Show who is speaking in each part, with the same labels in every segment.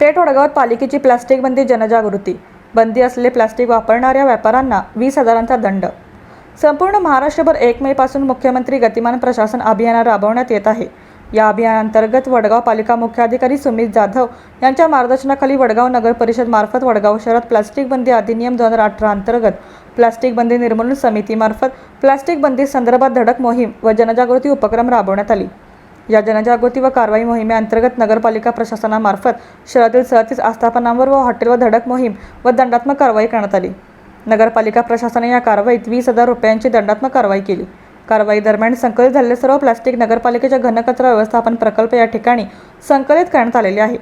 Speaker 1: पेठ वडगावात पालिकेची प्लास्टिक बंदी जनजागृती बंदी असलेले प्लास्टिक वापरणाऱ्या व्यापाऱ्यांना वीस हजारांचा दंड. संपूर्ण महाराष्ट्रभर एक मे पासून मुख्यमंत्री गतिमान प्रशासन अभियान राबवण्यात येत आहे. या अभियानांतर्गत वडगाव पालिका मुख्याधिकारी सुमित जाधव यांच्या मार्गदर्शनाखाली वडगाव नगर परिषद मार्फत वडगाव शहरात प्लास्टिक बंदी अधिनियम दोन हजार अठरा अंतर्गत प्लास्टिक बंदी निर्मूलन समितीमार्फत प्लास्टिक बंदी संदर्भात धडक मोहीम व जनजागृती उपक्रम राबवण्यात आली. या जनजागृती व कारवाई मोहिमेअंतर्गत नगरपालिका प्रशासनामार्फत शहरातील सदतीस आस्थापनांवर व हॉटेल व धडक मोहीम व दंडात्मक कारवाई करण्यात आली. नगरपालिका प्रशासनाने या कारवाईत वीस हजार रुपयांची दंडात्मक कारवाई केली. कारवाई दरम्यान संकलित झालेले सर्व प्लास्टिक नगरपालिकेच्या घनकचरा व्यवस्थापन प्रकल्प या ठिकाणी संकलित करण्यात आलेले आहे.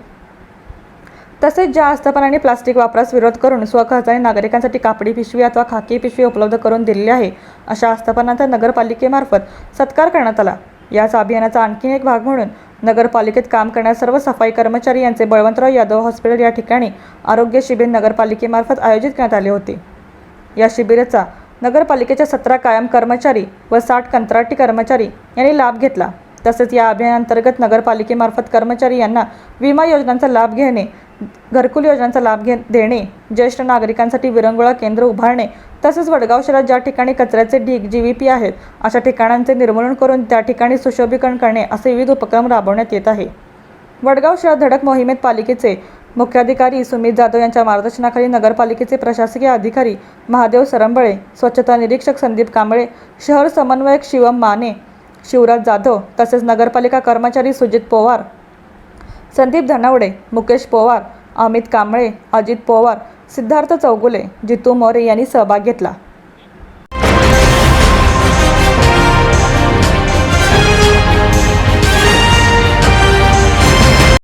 Speaker 1: तसेच ज्या आस्थापनाने प्लास्टिक वापरास विरोध करून स्वखर्चाने नागरिकांसाठी कापडी पिशवी अथवा खाकी पिशवी उपलब्ध करून दिलेली आहे अशा आस्थापनांचा नगरपालिकेमार्फत सत्कार करण्यात आला. याच अभियानाचा आणखी एक भाग म्हणून नगरपालिकेत काम करणाऱ्या सर्व सफाई कर्मचारी यांचे बळवंतराव यादव हॉस्पिटल या ठिकाणी आरोग्य शिबिर नगरपालिकेमार्फत आयोजित करण्यात आले होते. या शिबिराचा नगरपालिकेच्या सतरा कायम कर्मचारी व साठ कंत्राटी कर्मचारी यांनी लाभ घेतला. तसेच या अभियानांतर्गत नगरपालिकेमार्फत कर्मचारी यांना विमा योजनांचा लाभ घेणे घरकुल योजनांचा लाभ घे देणे ज्येष्ठ नागरिकांसाठी विरंगुळा केंद्र उभारणे तसेच वडगाव शहरात ज्या ठिकाणी कचऱ्याचे ढीग जी व्ही पी आहेत अशा ठिकाणांचे निर्मूलन करून त्या ठिकाणी सुशोभीकरण करणे असे विविध उपक्रम राबवण्यात येत आहे. वडगाव शहर धडक मोहिमेत पालिकेचे मुख्याधिकारी सुमित जाधव यांच्या मार्गदर्शनाखाली नगरपालिकेचे प्रशासकीय अधिकारी महादेव सरंबळे स्वच्छता निरीक्षक संदीप कांबळे शहर समन्वयक शिवम माने शिवराज जाधव तसेच नगरपालिका कर्मचारी सुजित पोवार संदीप धनावडे मुकेश पोवार अमित कांबळे अजित पोवार सिद्धार्थ चौगुले जितू मोरे यांनी सहभाग घेतला.